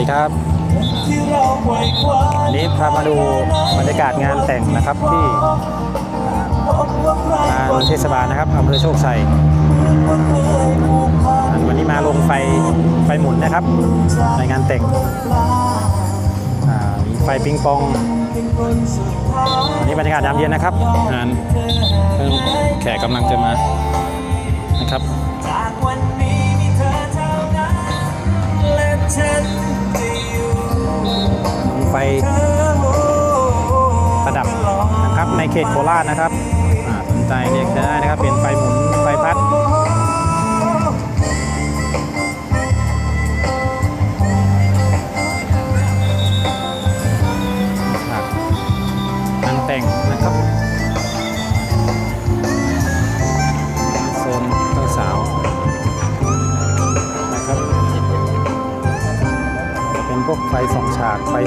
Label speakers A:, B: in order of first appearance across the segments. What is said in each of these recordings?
A: ดีครับวันนี้พามาดูบรรยากาศงานแต่งนะครับที่งานเทศบาลนะครับอำเภอโชคชัยวันนี้มาลงไฟไฟหมุนนะครับ ในงานแต่งมีไฟปิงปองวันนี้บรรยากาศยามเย็นนะครับงานเพิ่งแขกกำลังจะมานะครับ ประดับนะครับในเขตโคราชนะครับสนใจเรียกได้นะครับเป็นไฟหมุน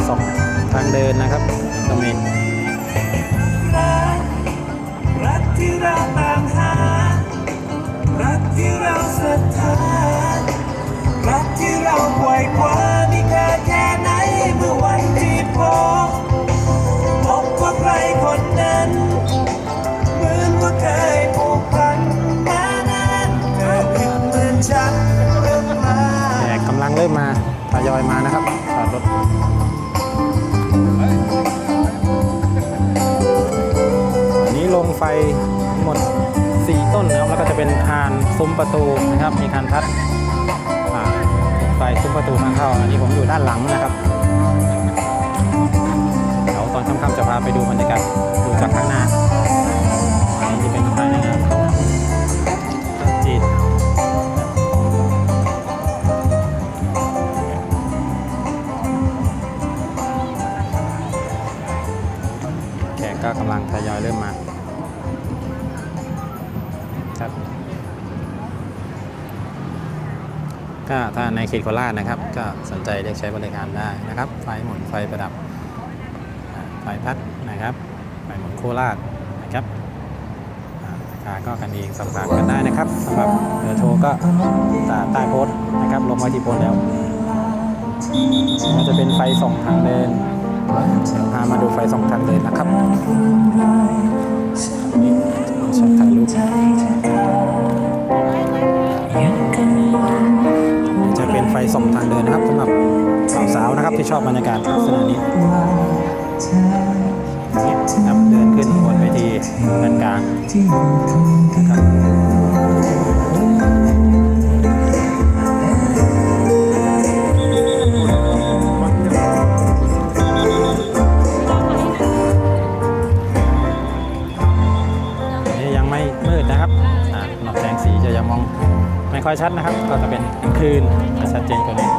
A: ส่องทางเดินนะครับก็มี
B: กรักที่เราตามหา รักที่เราศรัทธา รักที่เราไขว่คว้ามีค่าแค่ไหนเมื่อวันที่พบพบว่าใครคนนั้น เหมือนว่าเคยผูกพันมานานเธอเป็นเหมือนฉันเรื่องมา
A: แขกกำลังเริ่มมาทยอยมานะครับจอดรถ ไฟทั้งหมด 4 ต้นนะครับแล้วก็จะเป็นคานซุ้มประตูนะครับ มีคานพัดอ่าไฟซุ้มประตูทางเข้าอันนี้ผมอยู่ด้านหลังนะครับเดี๋ยวตอนค่ำๆจะพาไปดูบรรยากาศดูจากข้างหน้าอันนี้จะเป็นภายในงานของจีนแขกก็กำลังทยอยเริ่มมา ครับก็ถ้าในเขตโคราชนะครับ ก็สนใจเรียกใช้บริการได้นะครับ ไฟหมุนไฟประดับ ไฟพัดนะครับไฟหมุนโคราชนะครับราคาก็กันเองสอบถามกันได้นะครับสำหรับเบอร์โทรก็ตาใต้โพสต์นะครับลงไว้ที่โพสต์แล้วมันจะเป็นไฟส่องทางเดินพามาดูไฟสองทางเดินนะครับ รับที่ชอบบรรยากาศลักษณะนี้นี่ครับเดินขึ้นบนเวทีด้านกลางครับนี่ยังไม่มืดนะครับอ่าหรับแสงสีจะยังมองไม่ค่อยชัดนะครับ ก็จะเป็นกลางคืนจะชัดเจนกว่านี้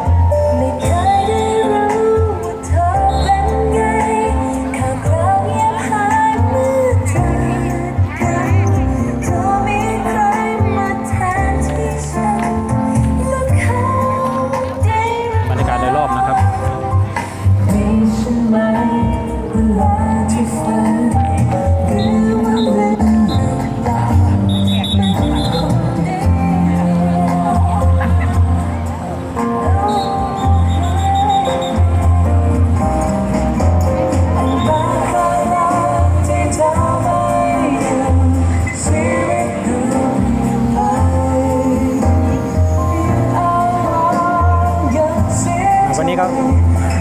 C: ครับ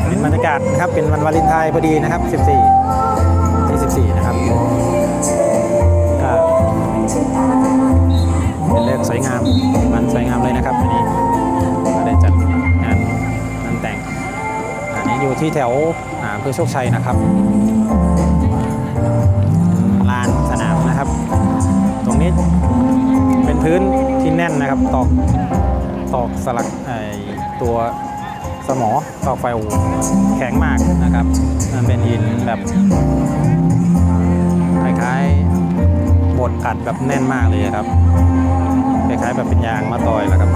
C: เป็นบรรยา
A: กาศนะครับเป็นวันวาเลนไทน์พอดีนะครับ 14ที่14 นะครับก็เป็นเลิกสวยงามวันสวยงามเลยนะครับวันนี้ก็ได้จัดงานงานแต่งอันนี้อยู่ที่แถวอ่าอำเภอโชคชัยนะครับลานสนามนะครับ ตรงนี้เป็นพื้นที่แน่นนะครับตอกตอกสลักไอตัว สมอตอกไฟแข็งมากนะครับ มันเป็นหินแบบคล้ายๆบดอัดแบบแน่นมากเลยครับ คล้ายๆแบบเป็นยางมาต่อยแล้วครับ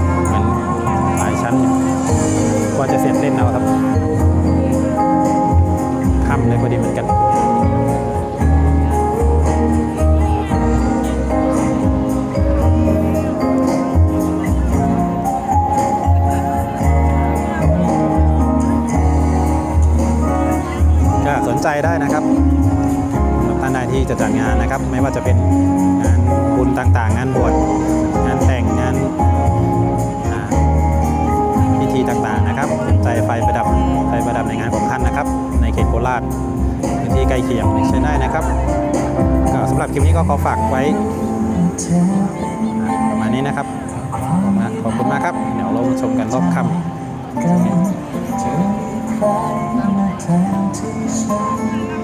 A: ใจได้นะครับท่านใดที่จะจัดงานนะครับ ไม่ว่าจะเป็นงานบุญต่างๆ งานบวชงานแต่งงานพิธีต่างๆนะครับใจไฟประดับไฟประดับในงานของท่านนะครับ ในเขตโคราชพื้นที่ใกล้เคียงใช้ได้นะครับก็สำหรับคลิปนี้ก็ขอฝากไว้ประมาณนี้นะครับ ขอบคุณมากครับ เดี๋ยวเราชมกันรอบค่ำ
B: กันเ